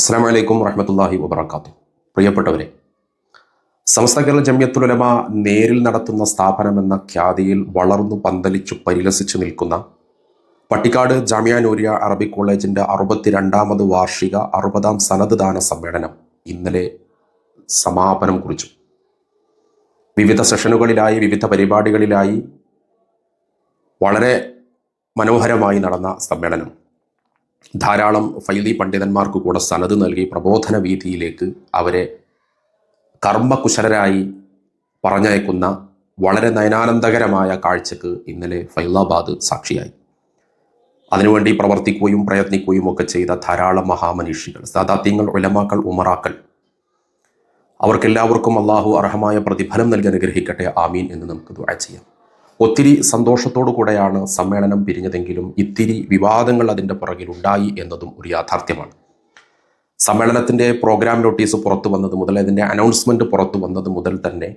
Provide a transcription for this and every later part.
അസ്സാം വലൈക്കും വറഹമത്തല്ലാഹി വബർക്കാത്തു പ്രിയപ്പെട്ടവരെ സമസ്ത കേരള ജമ്യത്തുലമ നേരിൽ നടത്തുന്ന സ്ഥാപനമെന്ന ഖ്യാതിയിൽ വളർന്നു പന്തലിച്ചു പരിലസിച്ചു നിൽക്കുന്ന പട്ടിക്കാട് ജാമിയ നൂരിയ അറബിക് കോളേജിന്റെ അറുപത്തിരണ്ടാമത് വാർഷിക അറുപതാം സനത് ദാന സമ്മേളനം ഇന്നലെ സമാപനം കുറിച്ചു. വിവിധ സെഷനുകളിലായി വിവിധ പരിപാടികളിലായി വളരെ മനോഹരമായി നടന്ന സമ്മേളനം. ധാരാളം ഫൈലി പണ്ഡിതന്മാർക്ക് കൂടെ സനത് നൽകി പ്രബോധന വീതിയിലേക്ക് അവരെ കർമ്മകുശലരായി പറഞ്ഞയക്കുന്ന വളരെ നയനാനന്ദകരമായ കാഴ്ചക്ക് ഇന്നലെ ഫൈലാബാദ് സാക്ഷിയായി. അതിനുവേണ്ടി പ്രവർത്തിക്കുകയും പ്രയത്നിക്കുകയും ഒക്കെ ചെയ്ത ധാരാളം മഹാമനീഷികൾ സാദാത്യങ്ങൾ ഉലമാക്കൾ ഉമറാക്കൾ. അവർക്കെല്ലാവർക്കും അള്ളാഹു അർഹമായ പ്രതിഫലം നൽകി അനുഗ്രഹിക്കട്ടെ. ആമീൻ എന്ന് നമുക്ക് ദുആ ചെയ്യാം. ഒത്തിരി സന്തോഷത്തോടു കൂടെയാണ് സമ്മേളനം പിരിഞ്ഞതെങ്കിലും ഇത്തിരി വിവാദങ്ങൾ അതിന്റെ പുറകിൽ ഉണ്ടായി എന്നതും ഒരു യാഥാർത്ഥ്യമാണ്. സമ്മേളനത്തിന്റെ പ്രോഗ്രാം നോട്ടീസ് പുറത്തു വന്നത് മുതൽ അതിന്റെ അനൗൺസ്മെന്റ് പുറത്തു വന്നത് മുതൽ തന്നെ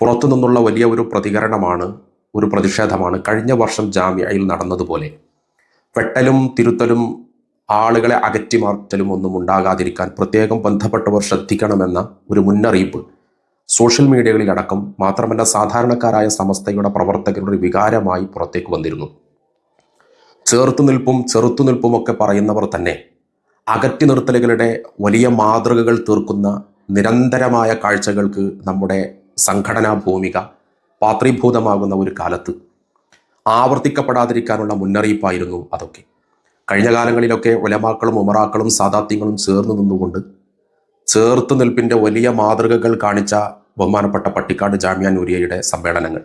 പുറത്തു നിന്നുള്ള വലിയ ഒരു പ്രതികരണമാണ് ഒരു പ്രതിഷേധമാണ്. കഴിഞ്ഞ വർഷം ജാമ്യയിൽ നടന്നതുപോലെ വെട്ടലും തിരുത്തലും ആളുകളെ അകറ്റിമാറ്റലും ഒന്നും ഉണ്ടാകാതിരിക്കാൻ പ്രത്യേകം ബന്ധപ്പെട്ടവർ ശ്രദ്ധിക്കണമെന്ന ഒരു മുന്നറിയിപ്പ് സോഷ്യൽ മീഡിയകളിലടക്കം മാത്രമല്ല സാധാരണക്കാരായ സമസ്തയുടെ പ്രവർത്തകരുടെ വികാരമായി പുറത്തേക്ക് വന്നിരുന്നു. ചേർത്തുനിൽപ്പും ചെറുത്തുനിൽപ്പും ഒക്കെ പറയുന്നവർ തന്നെ അകറ്റി നിർത്തലുകളുടെ വലിയ മാതൃകകൾ തീർക്കുന്ന നിരന്തരമായ കാഴ്ചകൾക്ക് നമ്മുടെ സംഘടനാ ഭൂമിക പാത്രീഭൂതമാകുന്ന ഒരു കാലത്ത് ആവർത്തിക്കപ്പെടാതിരിക്കാനുള്ള മുന്നറിയിപ്പായിരുന്നു അതൊക്കെ. കഴിഞ്ഞ കാലങ്ങളിലൊക്കെ ഒലമാക്കളും ഉമറാക്കളും സാദാത്യങ്ങളും ചേർന്ന് നിന്നുകൊണ്ട് ചേർത്ത് നിൽപ്പിന്റെ വലിയ മാതൃകകൾ കാണിച്ച ബഹുമാനപ്പെട്ട പട്ടിക്കാട് ജാമ്യ നൂരിയയുടെ സമ്മേളനങ്ങൾ.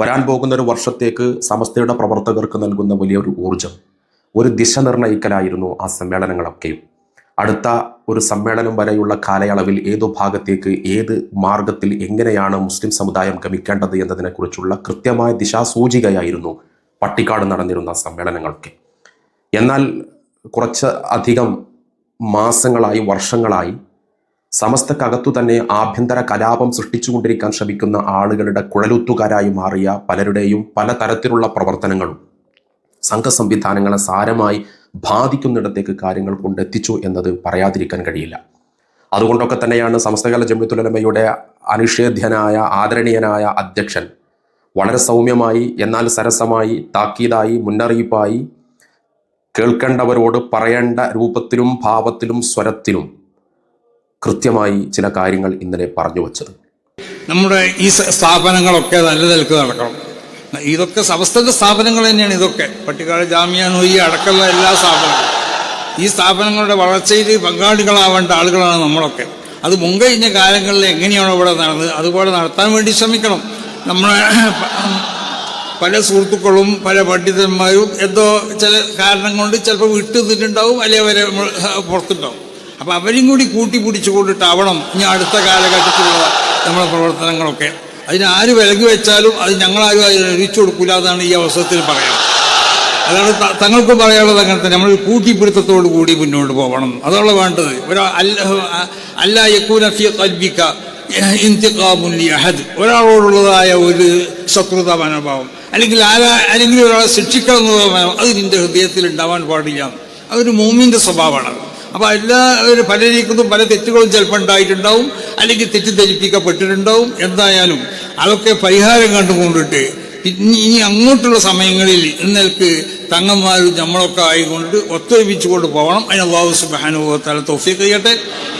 വരാൻ പോകുന്ന ഒരു വർഷത്തേക്ക് സമസ്തയുടെ പ്രവർത്തകർക്ക് നൽകുന്ന വലിയൊരു ഊർജം ഒരു ദിശ നിർണയിക്കലായിരുന്നു ആ സമ്മേളനങ്ങളൊക്കെയും. അടുത്ത ഒരു സമ്മേളനം വരെയുള്ള കാലയളവിൽ ഏതു ഭാഗത്തേക്ക് ഏത് മാർഗത്തിൽ എങ്ങനെയാണ് മുസ്ലിം സമുദായം ഗമിക്കേണ്ടത് എന്നതിനെക്കുറിച്ചുള്ള കൃത്യമായ ദിശാസൂചികയായിരുന്നു പട്ടിക്കാട് നടന്നിരുന്ന സമ്മേളനങ്ങളൊക്കെ. എന്നാൽ കുറച്ച് അധികം മാസങ്ങളായി വർഷങ്ങളായി സമസ്തക്കകത്തു തന്നെ ആഭ്യന്തര കലാപം സൃഷ്ടിച്ചുകൊണ്ടിരിക്കാൻ ശ്രമിക്കുന്ന ആളുകളുടെ കുഴലുത്തുകാരായി മാറിയ പലരുടെയും പലതരത്തിലുള്ള പ്രവർത്തനങ്ങളും സംഘ സംവിധാനങ്ങളെ സാരമായി ബാധിക്കുന്നിടത്തേക്ക് കാര്യങ്ങൾ കൊണ്ടെത്തിച്ചു എന്നത് പറയാതിരിക്കാൻ കഴിയില്ല. അതുകൊണ്ടൊക്കെ തന്നെയാണ് സമസ്തകാല ജമ്മിത്തുലമയുടെ അനിഷേധ്യനായ ആദരണീയനായ അധ്യക്ഷൻ വളരെ സൗമ്യമായി എന്നാൽ സരസമായി താക്കീതായി മുന്നറിയിപ്പായി കേൾക്കേണ്ടവരോട് പറയേണ്ട രൂപത്തിലും ഭാവത്തിലും സ്വരത്തിലും കൃത്യമായി ചില കാര്യങ്ങൾ ഇന്നലെ പറഞ്ഞു വച്ചത്. നമ്മുടെ ഈ സ്ഥാപനങ്ങളൊക്കെ നല്ല നിലയ്ക്ക് നടക്കണം. ഇതൊക്കെ സമസ്തന്റെ സ്ഥാപനങ്ങൾ തന്നെയാണ് ഇതൊക്കെ. പട്ടിക്കാട് ജാമ്യ നൊയ്യ അടക്കമുള്ള എല്ലാ സ്ഥാപനങ്ങളും. ഈ സ്ഥാപനങ്ങളുടെ വളർച്ചയിൽ പങ്കാളികളാവേണ്ട ആളുകളാണ് നമ്മളൊക്കെ. അത് മുൻകഴിഞ്ഞ കാലങ്ങളിൽ എങ്ങനെയാണോ ഇവിടെ നടന്നത് അതുപോലെ നടത്താൻ വേണ്ടി ശ്രമിക്കണം. നമ്മളെ പല സുഹൃത്തുക്കളും പല പണ്ഡിതന്മാരും എന്തോ ചില കാരണം കൊണ്ട് ചിലപ്പോൾ വിട്ടു നിന്നിട്ടുണ്ടാവും അല്ലെങ്കിൽ അവരെ പുറത്തുണ്ടാവും. അപ്പം അവരും കൂടി കൂട്ടി കൊണ്ടിട്ടാവണം ഇനി അടുത്ത കാലഘട്ടത്തിലുള്ള നമ്മുടെ പ്രവർത്തനങ്ങളൊക്കെ. അതിനാര് വിലങ്ങി വെച്ചാലും അത് ഞങ്ങളാരും അതിന് അറിയിച്ചു കൊടുക്കില്ല എന്നാണ് ഈ അവസരത്തിൽ പറയാം അതാണ് തങ്ങൾക്കും പറയാനുള്ളത് അങ്ങനെ തന്നെ. നമ്മൾ കൂട്ടിപ്പിടുത്തത്തോടു കൂടി മുന്നോട്ട് പോകണം അതാണ് വേണ്ടത്. ഒരു അല്ല അല്ല യക്കൂന ഫി ഖൽബിക ഇന്തിഖാമുൻ ലി അഹദ്. ഒരാളോടുള്ളതായ ഒരു ശത്രുത മനോഭാവം. അല്ലെങ്കിൽ ആരാ അല്ലെങ്കിൽ ഒരാളെ ശിക്ഷിക്കണം എന്നുള്ള മനോഭാവം. അത് നിന്റെ ഹൃദയത്തിൽ ഉണ്ടാവാൻ പാടില്ല. അതൊരു മൂമിന്റെ സ്വഭാവമാണ് അപ്പോൾ എല്ലാവരും പലരീക്കും പല തെറ്റുകളും ചിലപ്പോൾ ഉണ്ടായിട്ടുണ്ടാവും അല്ലെങ്കിൽ തെറ്റിദ്ധരിപ്പിക്കപ്പെട്ടിട്ടുണ്ടാവും. എന്തായാലും അതൊക്കെ പരിഹാരം കണ്ടുകൊണ്ടിട്ട് ഇനി ഇനി അങ്ങോട്ടുള്ള സമയങ്ങളിൽ ഇന്നൽക്ക് തങ്ങന്മാരും നമ്മളൊക്കെ ആയിക്കൊണ്ട് ഒത്തൊരുമിച്ച് കൊണ്ട് പോകണം. അതിന് അള്ളാഹു സുബാനുഭവത്താല തോഫിക്ക് ചെയ്യട്ടെ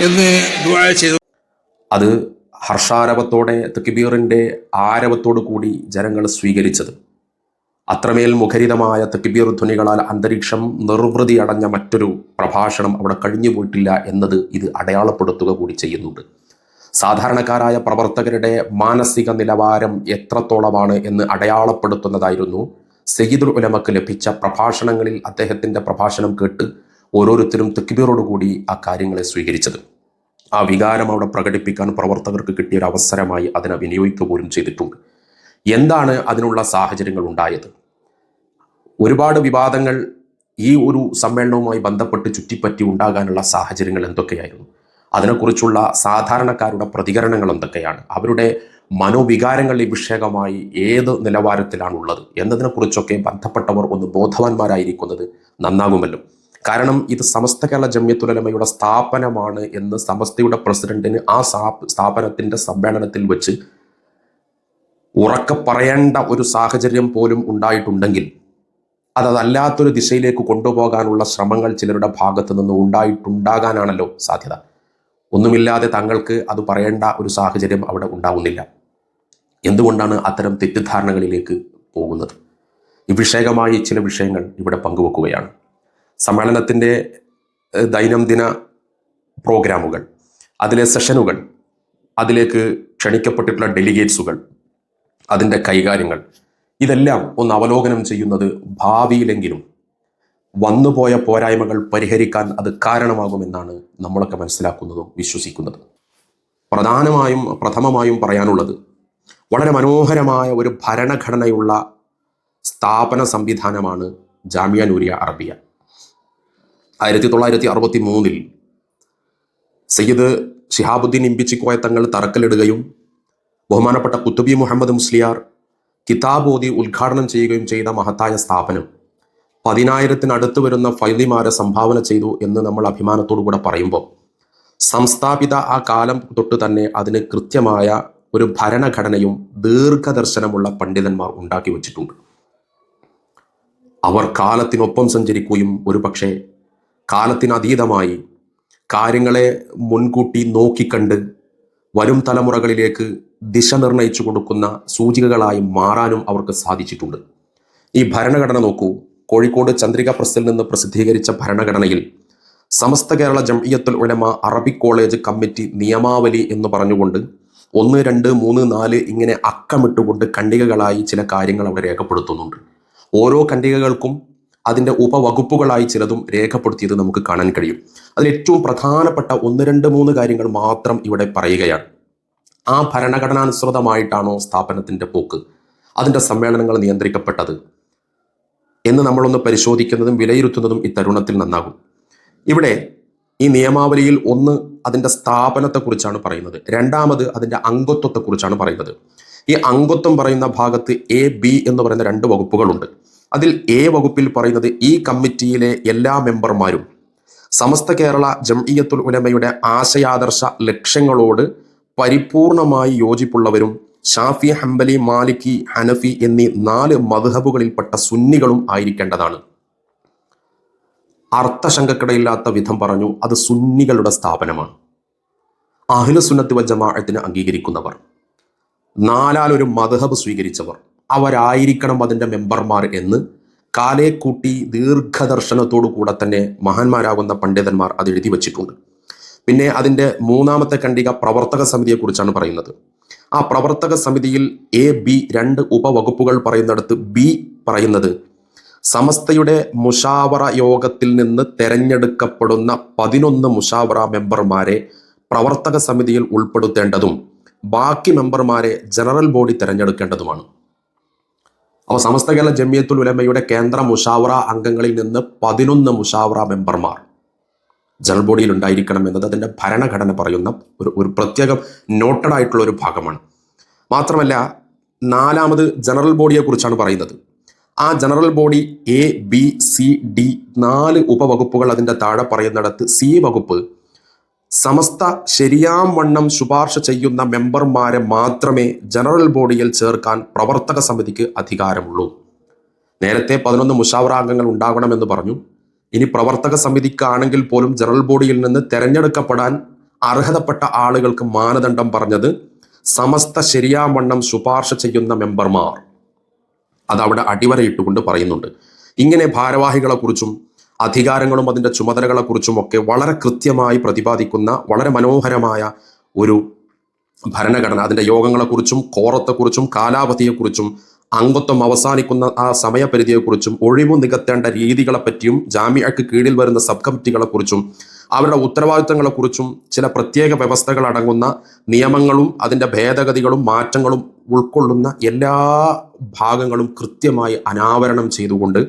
എന്ന് ദുആ ചെയ്തു. അത് ഹർഷാരവത്തോടെ തെക്കിബീറിന്റെ ആരവത്തോടു കൂടി ജനങ്ങൾ സ്വീകരിച്ചത്. അത്രമേൽ മുഖരിതമായ തെക്കിബീർ ധ്വനികളാൽ അന്തരീക്ഷം നിർവൃതി അടഞ്ഞ മറ്റൊരു പ്രഭാഷണം അവിടെ കഴിഞ്ഞു പോയിട്ടില്ല എന്നത് ഇത് അടയാളപ്പെടുത്തുക കൂടി ചെയ്യുന്നുണ്ട്. സാധാരണക്കാരായ പ്രവർത്തകരുടെ മാനസിക നിലവാരം എത്രത്തോളമാണ് എന്ന് അടയാളപ്പെടുത്തുന്നതായിരുന്നു. സയ്യിദുൽ ഉലമക്ക് ലഭിച്ച പ്രഭാഷണങ്ങളിൽ അദ്ദേഹത്തിന്റെ പ്രഭാഷണം കേട്ട് ഓരോരുത്തരും തെക്കിബീറോടുകൂടി ആ കാര്യങ്ങളെ സ്വീകരിച്ചത്. ആ വികാരം അവിടെ പ്രകടിപ്പിക്കാൻ പ്രവർത്തകർക്ക് കിട്ടിയ ഒരു അവസരമായി അതിനെ വിനിയോഗിക്കുക പോലും ചെയ്തിട്ടുണ്ട്. എന്താണ് അതിനുള്ള സാഹചര്യങ്ങൾ ഉണ്ടായത്? ഒരുപാട് വിവാദങ്ങൾ ഈ ഒരു സമ്മേളനവുമായി ബന്ധപ്പെട്ട് ചുറ്റിപ്പറ്റി ഉണ്ടാകാനുള്ള സാഹചര്യങ്ങൾ എന്തൊക്കെയായിരുന്നു? അതിനെക്കുറിച്ചുള്ള സാധാരണക്കാരുടെ പ്രതികരണങ്ങൾ എന്തൊക്കെയാണ്? അവരുടെ മനോവികാരങ്ങൾ ഈ വിഷയകമായി ഏത് നിലവാരത്തിലാണുള്ളത്? എന്നതിനെക്കുറിച്ചൊക്കെ ബന്ധപ്പെട്ടവർ ഒന്ന് ബോധവാന്മാരായിരിക്കുന്നത് നന്നാകുമല്ലോ. കാരണം ഇത് സമസ്ത കേരള ജമ്യത്തുലമയുടെ സ്ഥാപനമാണ് എന്ന് സമസ്തയുടെ പ്രസിഡന്റിന് ആ സ്ഥാപനത്തിന്റെ സമ്മേളനത്തിൽ വെച്ച് ഉറക്കെ പറയേണ്ട ഒരു സാഹചര്യം പോലും ഉണ്ടായിട്ടുണ്ടെങ്കിൽ അത് അതല്ലാത്തൊരു ദിശയിലേക്ക് കൊണ്ടുപോകാനുള്ള ശ്രമങ്ങൾ ചിലരുടെ ഭാഗത്തു നിന്ന് ഉണ്ടായിട്ടുണ്ടാകാനാണല്ലോ സാധ്യത. ഒന്നുമില്ലാതെ തങ്ങൾക്ക് അത് പറയേണ്ട ഒരു സാഹചര്യം അവിടെ ഉണ്ടാവുന്നില്ല. എന്തുകൊണ്ടാണ് അത്തരം തെറ്റിദ്ധാരണകളിലേക്ക് പോകുന്നത്? വിഷയകമായി ചില വിഷയങ്ങൾ ഇവിടെ പങ്കുവെക്കുകയാണ്. സമ്മേളനത്തിന്റെ ദൈനംദിന പ്രോഗ്രാമുകൾ അതിലെ സെഷനുകൾ അതിലേക്ക് ക്ഷണിക്കപ്പെട്ടിട്ടുള്ള ഡെലിഗേറ്റ്സുകൾ അതിന്റെ കൈകാര്യങ്ങൾ. ഇതെല്ലാം ഒന്ന് അവലോകനം ചെയ്യുന്നത് ഭാവിയിലെങ്കിലും വന്നുപോയ പോരായ്മകൾ പരിഹരിക്കാൻ അത് കാരണമാകുമെന്നാണ് നമ്മളൊക്കെ മനസ്സിലാക്കുന്നതും വിശ്വസിക്കുന്നതും. പ്രധാനമായും പ്രഥമമായും പറയാനുള്ളത് വളരെ മനോഹരമായ ഒരു ഭരണഘടനയുള്ള സ്ഥാപന സംവിധാനമാണ് ജാമിയ നൂരിയ അറബിയ. ആയിരത്തി തൊള്ളായിരത്തി അറുപത്തി മൂന്നിൽ സയ്യിദ് ഷിഹാബുദ്ദീൻ ഇമ്പിച്ചിക്കോയ തങ്ങൾ തറക്കല്ലിടുകയും ബഹുമാനപ്പെട്ട കുത്തുബി മുഹമ്മദ് മുസ്ലിയാർ കിതാബ് ഉദ്ഘാടനം ചെയ്യുകയും ചെയ്ത മഹത്തായ സ്ഥാപനം പതിനായിരത്തിനടുത്ത് വരുന്ന ഫൈലിമാരെ സംഭാവന ചെയ്തു എന്ന് നമ്മൾ അഭിമാനത്തോടു കൂടെ പറയുമ്പോൾ സംസ്ഥാപിത ആ കാലം തൊട്ട് തന്നെ അതിന് കൃത്യമായ ഒരു ഭരണഘടനയും ദീർഘദർശനമുള്ള പണ്ഡിതന്മാർ ഉണ്ടാക്കി വച്ചിട്ടുണ്ട്. അവർ കാലത്തിനൊപ്പം സഞ്ചരിക്കുകയും ഒരുപക്ഷെ കാലത്തിനതീതമായി കാര്യങ്ങളെ മുൻകൂട്ടി നോക്കിക്കണ്ട് വരും തലമുറകളിലേക്ക് ദിശ നിർണയിച്ചു കൊടുക്കുന്ന സൂചികകളായി മാറാനും അവർക്ക് സാധിച്ചിട്ടുണ്ട്. ഈ ഭരണഘടന നോക്കൂ. കോഴിക്കോട് ചന്ദ്രിക പ്രസിൽ നിന്ന് പ്രസിദ്ധീകരിച്ച ഭരണഘടനയിൽ Samastha Kerala Jamiyyathul Ulama Arabic college committee നിയമാവലി എന്ന് പറഞ്ഞുകൊണ്ട് ഒന്ന് രണ്ട് മൂന്ന് നാല് ഇങ്ങനെ അക്കമിട്ടുകൊണ്ട് ഖണ്ഡികകളായി ചില കാര്യങ്ങൾ അവിടെ രേഖപ്പെടുത്തുന്നുണ്ട്. ഓരോ ഖണ്ഡികകൾക്കും അതിന്റെ ഉപവകുപ്പുകളായി ചിലതും രേഖപ്പെടുത്തിയത് നമുക്ക് കാണാൻ കഴിയും. അതിൽ ഏറ്റവും പ്രധാനപ്പെട്ട ഒന്ന് രണ്ട് മൂന്ന് കാര്യങ്ങൾ മാത്രം ഇവിടെ പറയുകയാണ്. ആ ഭരണഘടനാനുസൃതമായിട്ടാണോ സ്ഥാപനത്തിന്റെ പോക്ക്? അതിന്റെ സമ്മേളനങ്ങൾ നിയന്ത്രിക്കപ്പെട്ടത്? എന്ന് നമ്മളൊന്ന് പരിശോധിക്കുന്നതും വിലയിരുത്തുന്നതും ഈ തരുണത്തിൽ നന്നാകും. ഇവിടെ ഈ നിയമാവലിയിൽ ഒന്ന് അതിന്റെ സ്ഥാപനത്തെക്കുറിച്ചാണ് പറയുന്നത്. രണ്ടാമത് അതിന്റെ അംഗത്വത്തെക്കുറിച്ചാണ് പറയുന്നത്. ഈ അംഗത്വം പറയുന്ന ഭാഗത്ത് എ ബി എന്ന് പറയുന്ന രണ്ട് വകുപ്പുകളുണ്ട്. അതിൽ എ വകുപ്പിൽ പറയുന്നത് ഈ കമ്മിറ്റിയിലെ എല്ലാ മെമ്പർമാരും. സമസ്ത കേരള ജംഇയത്തുൽ ഉലമയുടെ ആശയാദർശ ലക്ഷ്യങ്ങളോട് പരിപൂർണമായി യോജിപ്പുള്ളവരും ഷാഫി ഹംബലി മാലിക്കി ഹനഫി എന്നീ നാല് മധുഹബുകളിൽപ്പെട്ട സുന്നികളും ആയിരിക്കേണ്ടതാണ്. അർത്ഥശങ്കക്കിടയില്ലാത്ത വിധം പറഞ്ഞു അത് സുന്നികളുടെ സ്ഥാപനമാണ്. അഹില സുന്നത്ത് വ ജമാഅത്തിന് അംഗീകരിക്കുന്നവർ. നാലാലൊരു മധുഹബ് സ്വീകരിച്ചവർ. അവരായിരിക്കണം അതിന്റെ മെമ്പർമാർ എന്ന്. കാലേ കൂട്ടി ദീർഘദർശനത്തോടു കൂടെ തന്നെ മഹാന്മാരാകുന്ന പണ്ഡിതന്മാർ അത് എഴുതി വച്ചിട്ടുണ്ട്. പിന്നെ അതിന്റെ മൂന്നാമത്തെ ഖണ്ഡിക പ്രവർത്തക സമിതിയെക്കുറിച്ചാണ് പറയുന്നത്. ആ പ്രവർത്തക സമിതിയിൽ എ ബി രണ്ട് ഉപവകുപ്പുകൾ പറയുന്നിടത്ത് ബി പറയുന്നത് സമസ്തയുടെ മുഷാവറ യോഗത്തിൽ നിന്ന് തെരഞ്ഞെടുക്കപ്പെടുന്ന പതിനൊന്ന് മുഷാവറ മെമ്പർമാരെ പ്രവർത്തക സമിതിയിൽ ഉൾപ്പെടുത്തേണ്ടതും ബാക്കി മെമ്പർമാരെ ജനറൽ ബോഡി തെരഞ്ഞെടുക്കേണ്ടതുമാണ്. അപ്പോൾ സമസ്ത കേരള ജമിയത്തുൽ ഉലമയുടെ കേന്ദ്ര മുഷാവറ അംഗങ്ങളിൽ നിന്ന് പതിനൊന്ന് മുഷാവറ മെമ്പർമാർ ജനറൽ ബോഡിയിൽ ഉണ്ടായിരിക്കണം എന്നത് അതിന്റെ ഭരണഘടന പറയുന്ന ഒരു ഒരു പ്രത്യേകം നോട്ടഡ് ആയിട്ടുള്ള ഒരു ഭാഗമാണ്. മാത്രമല്ല നാലാമത് ജനറൽ ബോഡിയെ കുറിച്ചാണ് പറയുന്നത്. ആ general body A B C D നാല് ഉപവകുപ്പുകൾ അതിന്റെ താഴെ പറയുന്നിടത്ത് സി വകുപ്പ് സമസ്ത ശരിയാം വണ്ണം ശുപാർശ ചെയ്യുന്ന മെമ്പർമാരെ മാത്രമേ ജനറൽ ബോഡിയിൽ ചേർക്കാൻ പ്രവർത്തക സമിതിക്ക് അധികാരമുള്ളൂ. നേരത്തെ പതിനൊന്ന് മുഷാവറാംഗങ്ങൾ ഉണ്ടാകണമെന്ന് പറഞ്ഞു. ഇനി പ്രവർത്തക സമിതിക്കാണെങ്കിൽ പോലും ജനറൽ ബോഡിയിൽ നിന്ന് തെരഞ്ഞെടുക്കപ്പെടാൻ അർഹതപ്പെട്ട ആളുകൾക്ക് മാനദണ്ഡം പറഞ്ഞത് സമസ്ത ശരിയാം വണ്ണം ശുപാർശ ചെയ്യുന്ന മെമ്പർമാർ. അതവിടെ അടിവരയിട്ടുകൊണ്ട് പറയുന്നുണ്ട്. ഇങ്ങനെ ഭാരവാഹികളെക്കുറിച്ചും അധികാരങ്ങളും അതിന്റെ ചുമതലകളെക്കുറിച്ചും ഒക്കെ വളരെ കൃത്യമായി പ്രതിപാദിക്കുന്ന വളരെ മനോഹരമായ ഒരു ഭരണഘടന. അതിന്റെ യോഗങ്ങളെക്കുറിച്ചും കോറത്തെക്കുറിച്ചും കാലാവധിയെക്കുറിച്ചും അംഗത്വം അവസാനിക്കുന്ന ആ സമയപരിധിയെക്കുറിച്ചും ഒഴിവു നികത്തേണ്ട രീതികളെപ്പറ്റിയും ജാമ്യക്ക് കീഴിൽ വരുന്ന സബ് കമ്മിറ്റികളെക്കുറിച്ചും അവരുടെ ഉത്തരവാദിത്തങ്ങളെക്കുറിച്ചും ചില പ്രത്യേക വ്യവസ്ഥകൾ അടങ്ങുന്ന നിയമങ്ങളും അതിന്റെ ഭേദഗതികളും മാറ്റങ്ങളും ഉൾക്കൊള്ളുന്ന എല്ലാ ഭാഗങ്ങളും കൃത്യമായി അനാവരണം ചെയ്തുകൊണ്ട്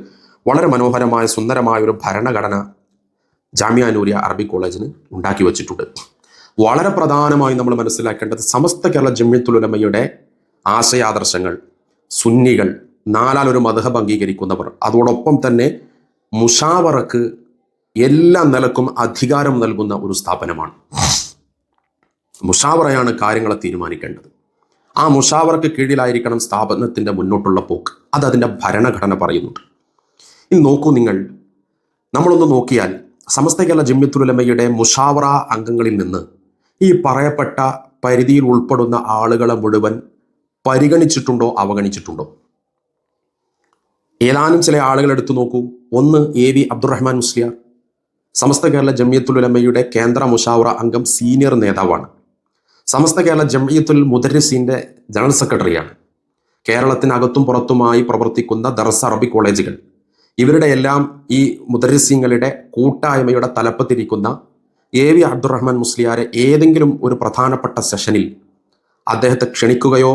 വളരെ മനോഹരമായ സുന്ദരമായ ഒരു ഭരണഘടന ജാമ്യ നൂരിയ അറബി കോളേജിന് ഉണ്ടാക്കി വച്ചിട്ടുണ്ട്. വളരെ പ്രധാനമായി നമ്മൾ മനസ്സിലാക്കേണ്ടത് സമസ്ത കേരള ജമ്യത്തുലമയുടെ ആശയാദർശങ്ങൾ സുന്നികൾ നാലാൽ ഒരു മതഹബ് അംഗീകരിക്കുന്നവർ അതോടൊപ്പം തന്നെ മുഷാവറക്ക് എല്ലാ നിലക്കും അധികാരം നൽകുന്ന ഒരു സ്ഥാപനമാണ്. മുഷാവറയാണ് കാര്യങ്ങളെ തീരുമാനിക്കേണ്ടത്. ആ മുഷാവറക്ക് കീഴിലായിരിക്കണം സ്ഥാപനത്തിന്റെ മുന്നോട്ടുള്ള പോക്ക്. അത് അതിന്റെ ഭരണഘടന പറയുന്നുണ്ട്. ഇനി നോക്കൂ നിങ്ങൾ. നമ്മളൊന്ന് നോക്കിയാൽ സമസ്ത കേരള ജമ്യത്തുലമയുടെ മുഷാവറ അംഗങ്ങളിൽ നിന്ന് ഈ പറയപ്പെട്ട പരിധിയിൽ ഉൾപ്പെടുന്ന ആളുകളെ മുഴുവൻ പരിഗണിച്ചിട്ടുണ്ടോ അവഗണിച്ചിട്ടുണ്ടോ? ഏതാനും ചില ആളുകൾ എടുത്തു നോക്കൂ. ഒന്ന് എ വി അബ്ദുറഹ്മാൻ മുസ്ലിയാർ സമസ്ത കേരള ജമ്മിയത്തുലമയുടെ കേന്ദ്ര മുഷാവറ അംഗം സീനിയർ നേതാവാണ്. സമസ്ത കേരള ജമ്മിയത്തുൽ മുദരിസിന്റെ ജനറൽ സെക്രട്ടറിയാണ്. കേരളത്തിനകത്തും പുറത്തുമായി പ്രവർത്തിക്കുന്ന ദർസ അറബി കോളേജുകൾ. ഇവരുടെ എല്ലാം ഈ മുദരിസിങ്ങളുടെ കൂട്ടായ്മയുടെ തലപ്പത്തിരിക്കുന്ന എ വി അബ്ദുറഹ്മാൻ മുസ്ലിയാരെ ഏതെങ്കിലും ഒരു പ്രധാനപ്പെട്ട സെഷനിൽ അദ്ദേഹത്തെ ക്ഷണിക്കുകയോ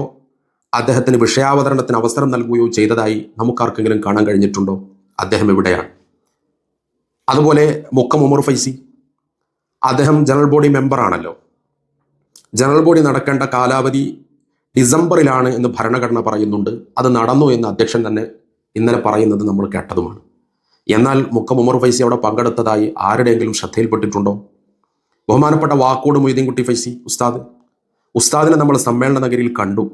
അദ്ദേഹത്തിന് വിഷയാവതരണത്തിന് അവസരം നൽകുകയോ ചെയ്തതായി നമുക്കാർക്കെങ്കിലും കാണാൻ കഴിഞ്ഞിട്ടുണ്ടോ? അദ്ദേഹം എവിടെയാണ് അതുപോലെ മുക്കം ഉമർ ഫൈസി. അദ്ദേഹം ജനറൽ ബോഡി മെമ്പറാണല്ലോ ജനറൽ ബോഡി നടക്കേണ്ട കാലാവധി ഡിസംബറിലാണ് എന്ന് ഭരണഘടന പറയുന്നുണ്ട്. അത് നടന്നു എന്ന് അധ്യക്ഷൻ തന്നെ ഇന്നലെ പറയുന്നത് നമ്മൾ കേട്ടതുമാണ്. എന്നാൽ മുക്കം ഉമർ ഫൈസി അവിടെ പങ്കെടുത്തതായി ആരുടെയെങ്കിലും ശ്രദ്ധയിൽപ്പെട്ടിട്ടുണ്ടോ? ബഹുമാനപ്പെട്ട വാക്കോട് മൊയ്തീൻകുട്ടി ഫൈസി ഉസ്താദ്. ഉസ്താദിനെ നമ്മൾ സമ്മേളന നഗരിയിൽ കണ്ടു.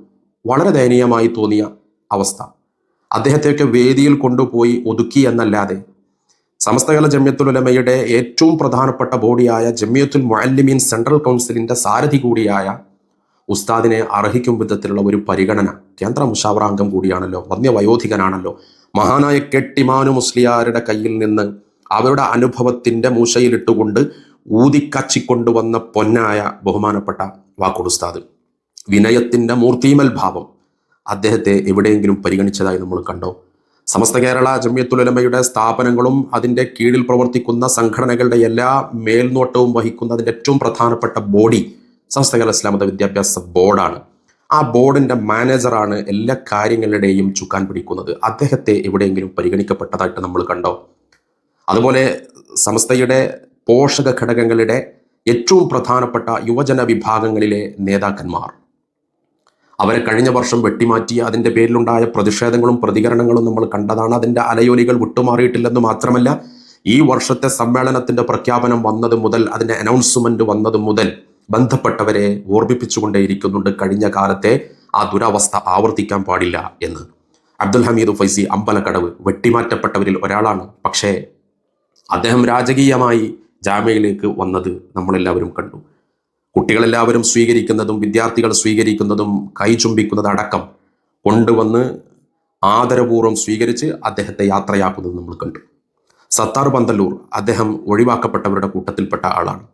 വളരെ ദയനീയമായി തോന്നിയ അവസ്ഥ. അദ്ദേഹത്തെയൊക്കെ വേദിയിൽ കൊണ്ടുപോയി ഒതുക്കി എന്നല്ലാതെ സമസ്തകല ജമ്യത്തുൽ ഉലമയുടെ ഏറ്റവും പ്രധാനപ്പെട്ട ബോഡിയായ ജമ്യത്തുൽ മുഅല്ലിമീൻ സെൻട്രൽ കൗൺസിലിന്റെ സാരഥി കൂടിയായ ഉസ്താദിനെ അർഹിക്കും വിധത്തിലുള്ള ഒരു പരിഗണന. കേന്ദ്ര മുഷാവറാംഗം കൂടിയാണല്ലോ വന്യവയോധികനാണല്ലോ മഹാനായ കെട്ടിമാനു മുസ്ലിയാരുടെ കയ്യിൽ നിന്ന് അവരുടെ അനുഭവത്തിന്റെ മൂശയിലിട്ടുകൊണ്ട് ഊതിക്കച്ചിക്കൊണ്ടുവന്ന പൊന്നായ ബഹുമാനപ്പെട്ട വാക്കോട് ഉസ്താദ്. മൂർത്തിമൽ ഭാവം അദ്ദേഹത്തെ എവിടെയെങ്കിലും പരിഗണിച്ചതായി നമ്മൾ കണ്ടോ? സമസ്ത കേരള ജമ്യത്തുലമയുടെ സ്ഥാപനങ്ങളും അതിന്റെ കീഴിൽ പ്രവർത്തിക്കുന്ന സംഘടനകളുടെ എല്ലാ മേൽനോട്ടവും വഹിക്കുന്ന അതിന്റെ ഏറ്റവും പ്രധാനപ്പെട്ട ബോഡി കേരള ഇസ്ലാമത വിദ്യാഭ്യാസ ബോർഡാണ്. ആ ബോർഡിന്റെ മാനേജറാണ് എല്ലാ കാര്യങ്ങളുടെയും ചുക്കാൻ പിടിക്കുന്നത്. അദ്ദേഹത്തെ എവിടെയെങ്കിലും പരിഗണിക്കപ്പെട്ടതായിട്ട് നമ്മൾ കണ്ടോ? അതുപോലെ സംസ്ഥയുടെ പോഷക ഘടകങ്ങളുടെ ഏറ്റവും പ്രധാനപ്പെട്ട യുവജന വിഭാഗങ്ങളിലെ നേതാക്കന്മാർ. അവരെ കഴിഞ്ഞ വർഷം വെട്ടിമാറ്റി അതിന്റെ പേരിലുണ്ടായ പ്രതിഷേധങ്ങളും പ്രതികരണങ്ങളും നമ്മൾ കണ്ടതാണ്. അതിന്റെ അലയോലികൾ വിട്ടുമാറിയിട്ടില്ലെന്ന് മാത്രമല്ല ഈ വർഷത്തെ സമ്മേളനത്തിന്റെ പ്രഖ്യാപനം വന്നത് മുതൽ അതിന്റെ അനൗൺസ്മെന്റ് വന്നത് മുതൽ ബന്ധപ്പെട്ടവരെ ഓർമ്മിപ്പിച്ചുകൊണ്ടേയിരിക്കുന്നുണ്ട് കഴിഞ്ഞ കാലത്തെ ആ ദുരവസ്ഥ ആവർത്തിക്കാൻ പാടില്ല എന്ന്. അബ്ദുൽ ഹമീദ് ഫൈസി അമ്പലക്കടവ് വെട്ടിമാറ്റപ്പെട്ടവരിൽ ഒരാളാണ്. പക്ഷേ അദ്ദേഹം രാജകീയമായി ജാമ്യയിലേക്ക് വന്നത് നമ്മളെല്ലാവരും കണ്ടു. കുട്ടികളെല്ലാവരും സ്വീകരിക്കുന്നതും വിദ്യാർത്ഥികൾ സ്വീകരിക്കുന്നതും കൈ ചുംബിക്കുന്നത് അടക്കം കൊണ്ടുവന്ന് ആദരപൂർവം സ്വീകരിച്ച് അദ്ദേഹത്തെ യാത്രയാക്കുന്നത് നമ്മൾ കണ്ടു. സത്താർ പന്തല്ലൂർ അദ്ദേഹം ഒഴിവാക്കപ്പെട്ടവരുടെ കൂട്ടത്തിൽപ്പെട്ട ആളാണ്.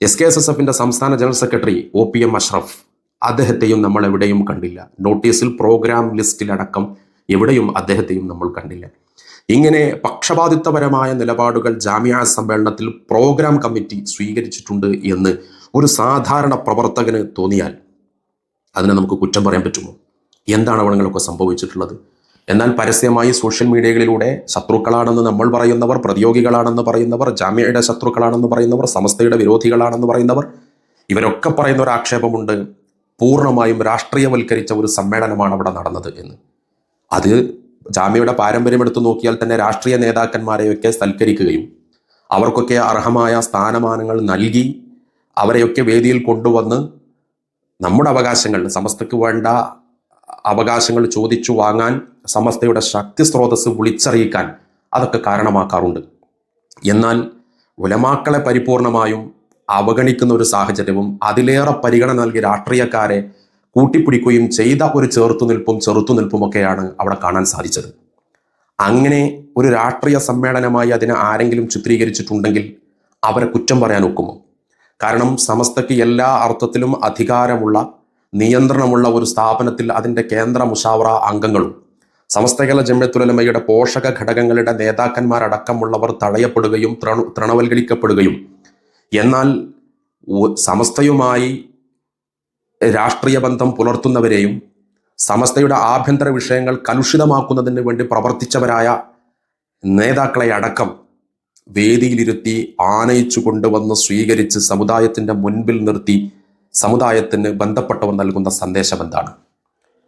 എസ് കെ എസ് എസ് എഫിന്റെ സംസ്ഥാന general secretary O P M Ashraf അദ്ദേഹത്തെയും നമ്മൾ എവിടെയും കണ്ടില്ല. നോട്ടീസിൽ പ്രോഗ്രാം ലിസ്റ്റിലടക്കം എവിടെയും അദ്ദേഹത്തെയും നമ്മൾ കണ്ടില്ല. ഇങ്ങനെ പക്ഷപാതിത്വപരമായ നിലപാടുകൾ ജാമ്യ സമ്മേളനത്തിൽ പ്രോഗ്രാം കമ്മിറ്റി സ്വീകരിച്ചിട്ടുണ്ട് എന്ന് ഒരു സാധാരണ പ്രവർത്തകന് തോന്നിയാൽ അതിനെ നമുക്ക് കുറ്റം പറയാൻ പറ്റുമോ? എന്താണ് അവിടങ്ങളൊക്കെ സംഭവിച്ചിട്ടുള്ളത്? എന്നാൽ പരസ്യമായി സോഷ്യൽ മീഡിയകളിലൂടെ ശത്രുക്കളാണെന്ന് നമ്മൾ പറയുന്നവർ പ്രതിയോഗികളാണെന്ന് പറയുന്നവർ ജാമ്യയുടെ ശത്രുക്കളാണെന്ന് പറയുന്നവർ സമസ്തയുടെ വിരോധികളാണെന്ന് പറയുന്നവർ ഇവരൊക്കെ പറയുന്ന ഒരു ആക്ഷേപമുണ്ട്. പൂർണമായും രാഷ്ട്രീയവൽക്കരിച്ച ഒരു സമ്മേളനമാണ് അവിടെ നടന്നത് എന്ന്. അത് ജാമ്യയുടെ പാരമ്പര്യം എടുത്തു നോക്കിയാൽ തന്നെ രാഷ്ട്രീയ നേതാക്കന്മാരെയൊക്കെ സൽക്കരിക്കുകയും അവർക്കൊക്കെ അർഹമായ സ്ഥാനമാനങ്ങൾ നൽകി അവരെയൊക്കെ വേദിയിൽ കൊണ്ടുവന്ന് നമ്മുടെ അവകാശങ്ങൾ സമസ്തയ്ക്ക് വേണ്ട അവകാശങ്ങൾ ചോദിച്ചു വാങ്ങാൻ സമസ്തയുടെ ശക്തി സ്രോതസ് വിളിച്ചറിയിക്കാൻ അതൊക്കെ കാരണമാക്കാറുണ്ട്. എന്നാൽ ഉലമാക്കളെ പരിപൂർണമായും അവഗണിക്കുന്ന ഒരു സാഹചര്യവും അതിലേറെ പരിഗണന നൽകി രാഷ്ട്രീയക്കാരെ കൂട്ടിപ്പിടിക്കുകയും ചെയ്ത ഒരു ചെറുത്തുനിൽപ്പും ഒക്കെയാണ് അവിടെ കാണാൻ സാധിച്ചത്. അങ്ങനെ ഒരു രാഷ്ട്രീയ സമ്മേളനമായി അതിനെ ആരെങ്കിലും ചിത്രീകരിച്ചിട്ടുണ്ടെങ്കിൽ അവരെ കുറ്റം പറയാൻ ഒക്കുമോ? കാരണം സമസ്തയ്ക്ക് എല്ലാ അർത്ഥത്തിലും അധികാരമുള്ള നിയന്ത്രണമുള്ള ഒരു സ്ഥാപനത്തിൽ അതിന്റെ കേന്ദ്ര മുഷാവറ അംഗങ്ങളും സമസ്തകല ജമ്മത്തുലമയുടെ പോഷക ഘടകങ്ങളുടെ നേതാക്കന്മാരടക്കമുള്ളവർ തഴയപ്പെടുകയും തൃണ തൃണവൽക്കരിക്കപ്പെടുകയും. എന്നാൽ സമസ്തയുമായി രാഷ്ട്രീയ ബന്ധം പുലർത്തുന്നവരെയും സമസ്തയുടെ ആഭ്യന്തര വിഷയങ്ങൾ കലുഷിതമാക്കുന്നതിന് വേണ്ടി പ്രവർത്തിച്ചവരായ നേതാക്കളെ അടക്കം വേദിയിലിരുത്തി ആനയിച്ചു കൊണ്ടുവന്ന് സ്വീകരിച്ച് സമുദായത്തിന്റെ മുൻപിൽ നിർത്തി സമുദായത്തിന് ബന്ധപ്പെട്ടവർ നൽകുന്ന സന്ദേശം എന്താണ്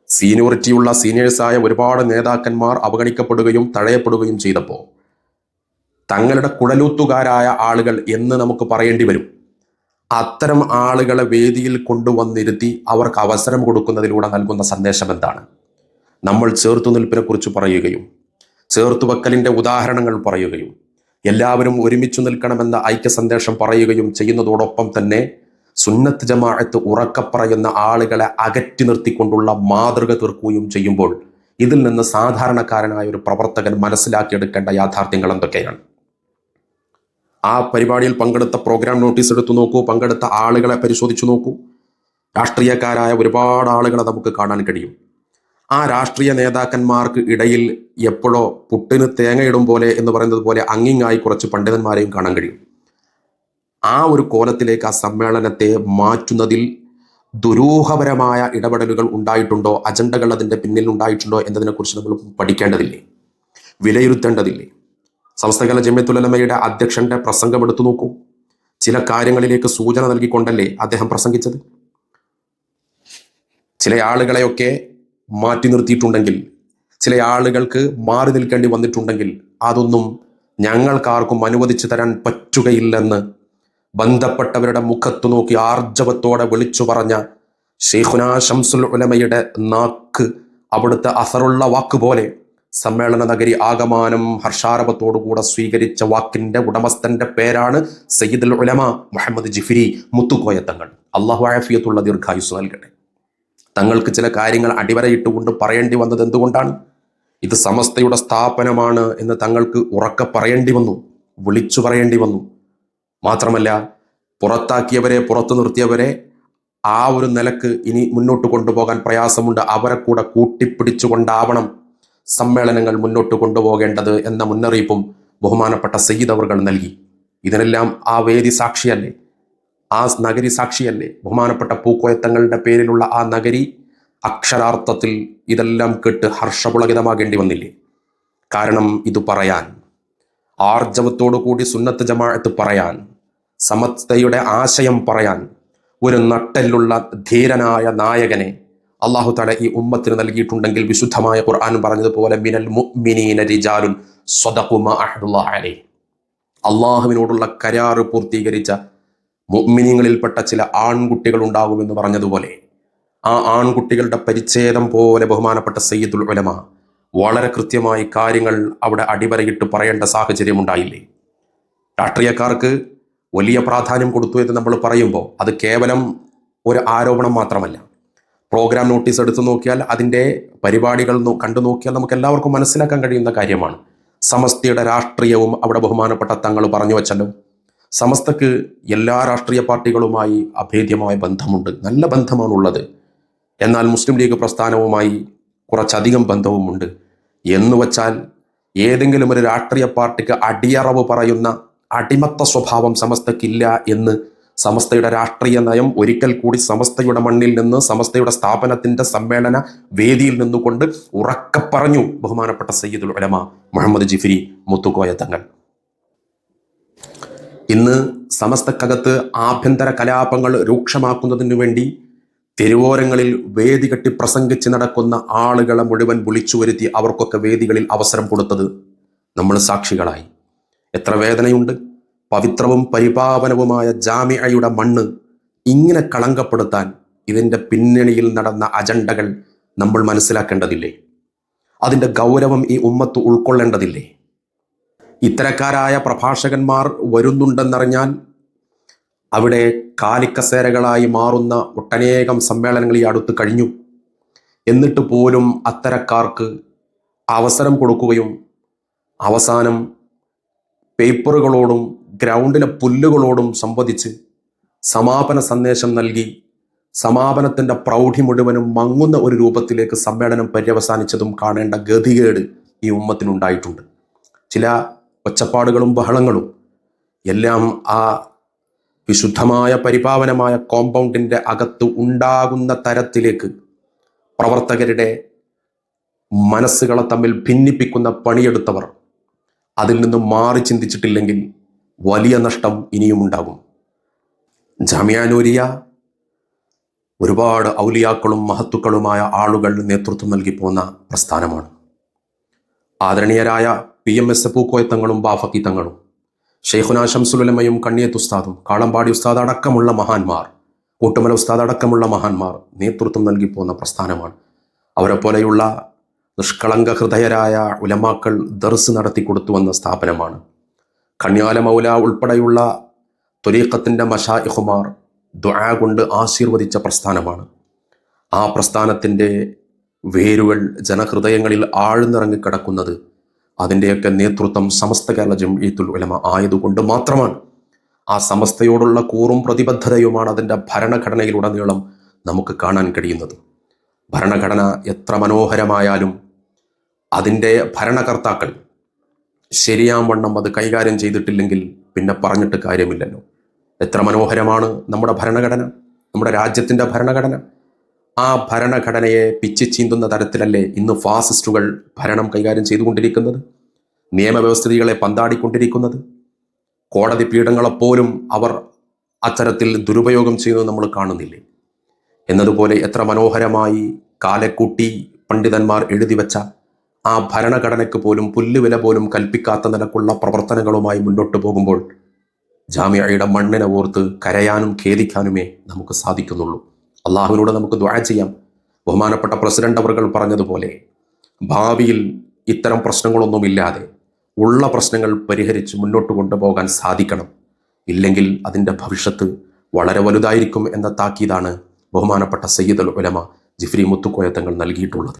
സീനിയോറിറ്റിയുള്ള സീനിയേഴ്സായ ഒരുപാട് നേതാക്കന്മാർ അവഗണിക്കപ്പെടുകയും തഴയപ്പെടുകയും ചെയ്തപ്പോൾ തങ്ങളുടെ കുഴലൂത്തുകാരായ ആളുകൾ എന്ന് നമുക്ക് പറയേണ്ടി വരും. അത്തരം ആളുകളെ വേദിയിൽ കൊണ്ടുവന്നിരുത്തി അവർക്ക് അവസരം കൊടുക്കുന്നതിലൂടെ നൽകുന്ന സന്ദേശം എന്താണ്? നമ്മൾ ചേർത്തുനിൽപ്പിനെ കുറിച്ച് പറയുകയും ചേർത്തുവെക്കലിന്റെ ഉദാഹരണങ്ങൾ പറയുകയും എല്ലാവരും ഒരുമിച്ചു നിൽക്കണമെന്ന ഐക്യ സന്ദേശം പറയുകയും ചെയ്യുന്നതോടൊപ്പം തന്നെ സുന്നത്ത് ജമാഅത്ത് ഉറക്ക പറയുന്ന ആളുകളെ അകറ്റി നിർത്തിക്കൊണ്ടുള്ള മാതൃക തീർക്കുകയും ചെയ്യുമ്പോൾ ഇതിൽ നിന്ന് സാധാരണക്കാരനായ ഒരു പ്രവർത്തകൻ മനസ്സിലാക്കിയെടുക്കേണ്ട യാഥാർത്ഥ്യങ്ങൾ എന്തൊക്കെയാണ്? ആ പരിപാടിയിൽ പങ്കെടുത്ത പ്രോഗ്രാം നോട്ടീസ് എടുത്തു നോക്കൂ പങ്കെടുത്ത ആളുകളെ പരിശോധിച്ചു നോക്കൂ. രാഷ്ട്രീയക്കാരായ ഒരുപാട് ആളുകളെ നമുക്ക് കാണാൻ കഴിയും. ആ രാഷ്ട്രീയ നേതാക്കന്മാർക്ക് ഇടയിൽ എപ്പോഴോ പുട്ടിന് തേങ്ങയിടും പോലെ എന്ന് പറയുന്നത് പോലെ അങ്ങിങ്ങായി കുറച്ച് പണ്ഡിതന്മാരെയും കാണാൻ കഴിയും. ആ ഒരു കോലത്തിലേക്ക് ആ സമ്മേളനത്തെ മാറ്റുന്നതിൽ ദുരൂഹപരമായ ഇടപെടലുകൾ ഉണ്ടായിട്ടുണ്ടോ? അജണ്ടകൾ അതിന്റെ പിന്നിൽ ഉണ്ടായിട്ടുണ്ടോ? എന്നതിനെക്കുറിച്ച് നമ്മൾ പഠിക്കേണ്ടതില്ലേ? വിലയിരുത്തേണ്ടതില്ലേ? സംസ്ഥാന ജമ്യത്തുലമയുടെ അധ്യക്ഷന്റെ പ്രസംഗം എടുത്തു നോക്കൂ. ചില കാര്യങ്ങളിലേക്ക് സൂചന നൽകിക്കൊണ്ടല്ലേ അദ്ദേഹം പ്രസംഗിച്ചത്? ചില ആളുകളെയൊക്കെ മാറ്റി നിർത്തിയിട്ടുണ്ടെങ്കിൽ ചില ആളുകൾക്ക് മാറി നിൽക്കേണ്ടി വന്നിട്ടുണ്ടെങ്കിൽ അതൊന്നും ഞങ്ങൾക്കാർക്കും അനുവദിച്ചു തരാൻ പറ്റുകയില്ലെന്ന് ബന്ധപ്പെട്ടവരുടെ മുഖത്തു നോക്കി ആർജവത്തോടെ വിളിച്ചു പറഞ്ഞ ഷെയ്ഖുന ഷംസുൽ ഉലമയുടെ നാക്ക് അവിടുത്തെ അസറുള്ള വാക്കുപോലെ സമ്മേളന നഗരി ആകമാനം ഹർഷാരവത്തോടുകൂടെ സ്വീകരിച്ച വാക്കിന്റെ ഉടമസ്ഥന്റെ പേരാണ് സയ്യിദുൽ ഉലമ മുഹമ്മദ് ജിഫിരി മുത്തുക്കോയത്തങ്ങൾ അള്ളാഹു ആഫിയത്തുള്ള ദീർഘായുസ് നൽകട്ടെ. തങ്ങൾക്ക് ചില കാര്യങ്ങൾ അടിവരയിട്ടുകൊണ്ട് പറയേണ്ടി വന്നത് എന്തുകൊണ്ടാണ്? ഇത് സമസ്തയുടെ സ്ഥാപനമാണ് എന്ന് തങ്ങൾക്ക് ഉറക്കെ പറയേണ്ടി വന്നു വിളിച്ചു പറയേണ്ടി വന്നു. മാത്രമല്ല പുറത്താക്കിയവരെ പുറത്തു നിർത്തിയവരെ ആ ഒരു നിലയ്ക്ക് ഇനി മുന്നോട്ട് കൊണ്ടുപോകാൻ പ്രയാസമുണ്ട്. അവരെ കൂടെ കൂട്ടിപ്പിടിച്ചുകൊണ്ടാവണം സമ്മേളനങ്ങൾ മുന്നോട്ട് കൊണ്ടുപോകേണ്ടത് എന്ന മുന്നറിയിപ്പും ബഹുമാനപ്പെട്ട സയ്യിദ് അവർകൾ നൽകി. ഇതിനെല്ലാം ആ വേദി സാക്ഷിയല്ലേ? ആ നഗരി സാക്ഷിയല്ലേ? ബഹുമാനപ്പെട്ട പൂക്കോയത്തങ്ങളുടെ പേരിലുള്ള ആ നഗരി അക്ഷരാർത്ഥത്തിൽ ഇതെല്ലാം കേട്ട് ഹർഷപുളകിതമാകേണ്ടി വന്നില്ലേ? കാരണം ഇത് പറയാൻ ആർജവത്തോടു കൂടി സുന്നത്ത് ജമാഅത്ത് പറയാൻ സമത്വയുടെ ആശയം പറയാൻ ഒരു നട്ടെല്ലുള്ള ധീരനായ നായകനെ അള്ളാഹു തല ഈ ഉമ്മത്തിന് നൽകിയിട്ടുണ്ടെങ്കിൽ വിശുദ്ധമായ ഖുർആൻ പറഞ്ഞതുപോലെ മിനൽ മുഅ്മിനീന റിജാലുൻ അലൈഹി. അള്ളാഹുവിനോടുള്ള കരാറ് പൂർത്തീകരിച്ച മുഅ്മിനീങ്ങളിൽപ്പെട്ട ചില ആൺകുട്ടികൾ ഉണ്ടാകുമെന്ന് പറഞ്ഞതുപോലെ ആ ആൺകുട്ടികളുടെ പരിച്ഛേദം പോലെ ബഹുമാനപ്പെട്ട സയ്യിദുൽ ഉലമ വളരെ കൃത്യമായി കാര്യങ്ങൾ അവിടെ അടിവരയിട്ട് പറയേണ്ട സാഹചര്യം ഉണ്ടായില്ലേ? രാഷ്ട്രീയക്കാർക്ക് വലിയ പ്രാധാന്യം കൊടുത്തു എന്ന് നമ്മൾ പറയുമ്പോൾ അത് കേവലം ഒരു ആരോപണം മാത്രമല്ല. പ്രോഗ്രാം നോട്ടീസ് എടുത്തു നോക്കിയാൽ അതിന്റെ പരിപാടികൾ കണ്ടു നോക്കിയാൽ നമുക്ക് എല്ലാവർക്കും മനസ്സിലാക്കാൻ കഴിയുന്ന കാര്യമാണ്. സമസ്തയുടെ രാഷ്ട്രീയവും അവിടെ ബഹുമാനപ്പെട്ട തങ്ങൾ പറഞ്ഞു വച്ചല്ലോ. സമസ്തക്ക് എല്ലാ രാഷ്ട്രീയ പാർട്ടികളുമായി അഭേദ്യമായ ബന്ധമുണ്ട്. നല്ല ബന്ധമാണുള്ളത്. എന്നാൽ മുസ്ലിം ലീഗ് പ്രസ്ഥാനവുമായി കുറച്ചധികം ബന്ധവുമുണ്ട്. എന്ന് വച്ചാൽ ഏതെങ്കിലും ഒരു രാഷ്ട്രീയ പാർട്ടിക്ക് അടിയറവ് പറയുന്ന അടിമത്ത സ്വഭാവം സമസ്തക്കില്ല എന്ന് സമസ്തയുടെ രാഷ്ട്രീയ നയം ഒരിക്കൽ കൂടി സമസ്തയുടെ മണ്ണിൽ നിന്ന് സമസ്തയുടെ സ്ഥാപനത്തിന്റെ സമ്മേളന വേദിയിൽ നിന്നുകൊണ്ട് ഉറക്കെ പറഞ്ഞു ബഹുമാനപ്പെട്ട സയ്യിദുൽ ഉലമ മുഹമ്മദ് ജിഫിരി മുത്തുക്കോയ തങ്ങൾ. ഇന്ന് സമസ്തക്കകത്ത് ആഭ്യന്തര കലാപങ്ങൾ രൂക്ഷമാക്കുന്നതിനു വേണ്ടി തെരുവോരങ്ങളിൽ വേദി കെട്ടി പ്രസംഗിച്ച് നടക്കുന്ന ആളുകളെ മുഴുവൻ വിളിച്ചു വരുത്തി അവർക്കൊക്കെ വേദികളിൽ അവസരം കൊടുത്തത് നമ്മൾ സാക്ഷികളായി. എത്ര വേദനയുണ്ട്. പവിത്രവും പരിപാവനവുമായ ജാമ്യയുടെ മണ്ണ് ഇങ്ങനെ കളങ്കപ്പെടുത്താൻ ഇതിന്റെ പിന്നണിയിൽ നടന്ന അജണ്ടകൾ നമ്മൾ മനസ്സിലാക്കേണ്ടതില്ലേ? അതിന്റെ ഗൗരവം ഈ ഉമ്മത്ത് ഉൾക്കൊള്ളേണ്ടതില്ലേ? ഇത്തരക്കാരായ പ്രഭാഷകന്മാർ വരുന്നുണ്ടെന്നറിഞ്ഞാൽ അവിടെ കാലിക്കസേരകളായി മാറുന്ന ഒട്ടനേകം സമ്മേളനങ്ങൾ ഈ അടുത്ത് കഴിഞ്ഞു. എന്നിട്ട് പോലും അത്തരക്കാർക്ക് അവസരം കൊടുക്കുകയും അവസാനം പേപ്പറുകളോടും ഗ്രൗണ്ടിലെ പുല്ലുകളോടും സംവദിച്ച് സമാപന സന്ദേശം നൽകി സമാപനത്തിന്റെ പ്രൗഢി മുഴുവനും മങ്ങുന്ന ഒരു രൂപത്തിലേക്ക് സമ്മേളനം പര്യവസാനിച്ചതും കാണേണ്ട ഗതികേട് ഈ ഉമ്മത്തിനുണ്ടായിട്ടുണ്ട്. ചില ഒച്ചപ്പാടുകളും ബഹളങ്ങളും എല്ലാം ആ വിശുദ്ധമായ പരിപാവനമായ കോമ്പൗണ്ടിന്റെ അകത്ത് ഉണ്ടാകുന്ന തരത്തിലേക്ക് പ്രവർത്തകരുടെ മനസ്സുകളെ തമ്മിൽ ഭിന്നിപ്പിക്കുന്ന പണിയെടുത്തവർ അതിൽ നിന്നും മാറി ചിന്തിച്ചിട്ടില്ലെങ്കിൽ വലിയ നഷ്ടം ഇനിയും ഉണ്ടാകും. ജാമ്യാനൂരിയ ഒരുപാട് ഔലിയാക്കളും മഹത്തുക്കളുമായ ആളുകൾ നേതൃത്വം നൽകി പോകുന്ന പ്രസ്ഥാനമാണ്. ആദരണീയരായ പി എം എസ് പൂക്കോയത്തങ്ങളും ബാഫക്കി തങ്ങളും ഷെയ്ഖുന ഷംസുലമയും കണ്ണിയത്ത് ഉസ്താദും കാളമ്പാടി ഉസ്താദ് അടക്കമുള്ള മഹാന്മാർ കൂട്ടുമല ഉസ്താദ് അടക്കമുള്ള മഹാന്മാർ നേതൃത്വം നൽകി പോകുന്ന പ്രസ്ഥാനമാണ്. അവരെ പോലെയുള്ള നിഷ്കളങ്ക ഹൃദയരായ ഉലമാക്കൾ ദർസ് നടത്തി കൊടുത്തു വന്ന സ്ഥാപനമാണ്. കണ്യാല മൗല ഉൾപ്പെടെയുള്ള ത്വരീഖത്തിന്റെ മഷാഇഹുമാർ ദ്വാ കൊണ്ട് ആശീർവദിച്ച പ്രസ്ഥാനമാണ്. ആ പ്രസ്ഥാനത്തിന്റെ വേരുകൾ ജനഹൃദയങ്ങളിൽ ആഴ്ന്നിറങ്ങിക്കിടക്കുന്നത് അതിന്റെയൊക്കെ നേതൃത്വം സമസ്ത കേരള ജംഇത്തുൽ ഉലമ ആയതുകൊണ്ട് മാത്രമാണ്. ആ സമസ്തയോടുള്ള കൂറും പ്രതിബദ്ധതയുമാണ് അതിന്റെ ഭരണഘടനയിലുടനീളം നമുക്ക് കാണാൻ കഴിയുന്നത്. ഭരണഘടന എത്ര മനോഹരമായാലും അതിന്റെ ഭരണകർത്താക്കൾ ശരിയാം വണ്ണം അത് കൈകാര്യം ചെയ്തിട്ടില്ലെങ്കിൽ പിന്നെ പറഞ്ഞിട്ട് കാര്യമില്ലല്ലോ. എത്ര മനോഹരമാണ് നമ്മുടെ ഭരണഘടന നമ്മുടെ രാജ്യത്തിന്റെ ഭരണഘടന. ആ ഭരണഘടനയെ പിച്ചി ചീന്തുന്ന തരത്തിലല്ലേ ഇന്ന് ഫാസിസ്റ്റുകൾ ഭരണം കൈകാര്യം ചെയ്തുകൊണ്ടിരിക്കുന്നത്? നിയമവ്യവസ്ഥിതികളെ പന്താടിക്കൊണ്ടിരിക്കുന്നത്? കോടതി പീഠങ്ങളെപ്പോലും അവർ അത്തരത്തിൽ ദുരുപയോഗം ചെയ്യുന്നത് നമ്മൾ കാണുന്നില്ലേ? എന്നതുപോലെ എത്ര മനോഹരമായി കാലക്കൂട്ടി പണ്ഡിതന്മാർ എഴുതി വെച്ച ആ ഭരണഘടനയ്ക്ക് പോലും പുല്ലുവില പോലും കൽപ്പിക്കാത്ത നിലക്കുള്ള പ്രവർത്തനങ്ങളുമായി മുന്നോട്ട് പോകുമ്പോൾ ജാമ്യയുടെ മണ്ണിനെ ഓർത്ത് കരയാനും ഖേദിക്കാനുമേ നമുക്ക് സാധിക്കുന്നുള്ളൂ. അള്ളാഹുവിനോട് നമുക്ക് ദ്വാര ചെയ്യാം. ബഹുമാനപ്പെട്ട പ്രസിഡന്റ് അവർകൾ പറഞ്ഞതുപോലെ ഭാവിയിൽ ഇത്തരം പ്രശ്നങ്ങളൊന്നുമില്ലാതെ ഉള്ള പ്രശ്നങ്ങൾ പരിഹരിച്ച് മുന്നോട്ട് കൊണ്ടുപോകാൻ സാധിക്കണം. ഇല്ലെങ്കിൽ അതിന്റെ ഭവിഷ്യത്ത് വളരെ വലുതായിരിക്കും എന്ന താക്കീതാണ് ബഹുമാനപ്പെട്ട സയ്യിദ് ഉലമ ജിഫ്രി മുത്തുക്കോയ തങ്ങൾ നൽകിയിട്ടുള്ളത്.